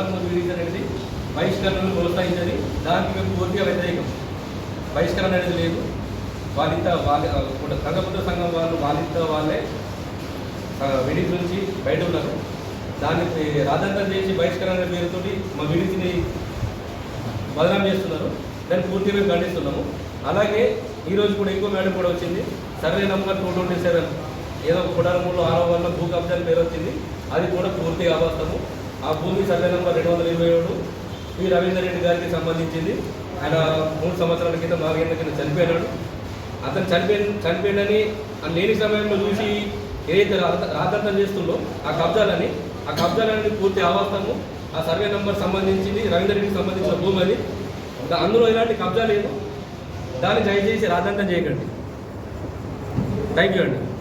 పద్నాలుగు విధించారండి బహిష్కరణను ప్రోత్సహించని దానికి మేము పూర్తిగా వ్యతిరేకం. బహిష్కరణ అనేది లేదు. వాళ్ళింత వాళ్ళ కథబుద్ధ సంఘం వాళ్ళు వాళ్ళింత వాళ్ళే విడి నుంచి బయట ఉన్నారు. దాన్ని రాజంతం చేసి బహిష్కరణ పేరుతో మా విడిచిని బదనాం చేస్తున్నారు. దాన్ని పూర్తిగా మేము ఖండిస్తున్నాము. అలాగే ఈరోజు కూడా ఇంకో మేడం కూడా వచ్చింది. Survey number two twenty seven ఏదో కుడారములు ఆరో వల్ల భూ కబ్జాల పేరు వచ్చింది. అది కూడా పూర్తిగా అబద్ధము ఆ భూమి సర్వే నెంబర్ రెండు వందల ఇరవై ఏడు పి రవీందర్ రెడ్డి గారికి సంబంధించింది. ఆయన మూడు సంవత్సరాల క్రితం నాలుగేళ్ళ కింద చనిపోయినాడు. అతను చనిపోయి చనిపోయిందని లేని సమయంలో చూసి ఏదైతే రాత- రాతంతం చేస్తుందో ఆ కబ్జాలని ఆ కబ్జాలని పూర్తి అవాస్తము ఆ సర్వే నెంబర్ సంబంధించింది రవీందర్ రెడ్డికి సంబంధించిన భూమి అది. అందులో ఎలాంటి కబ్జా లేదు. దాన్ని దయచేసి రాతంతం చేయకండి. థ్యాంక్ యూ అండి.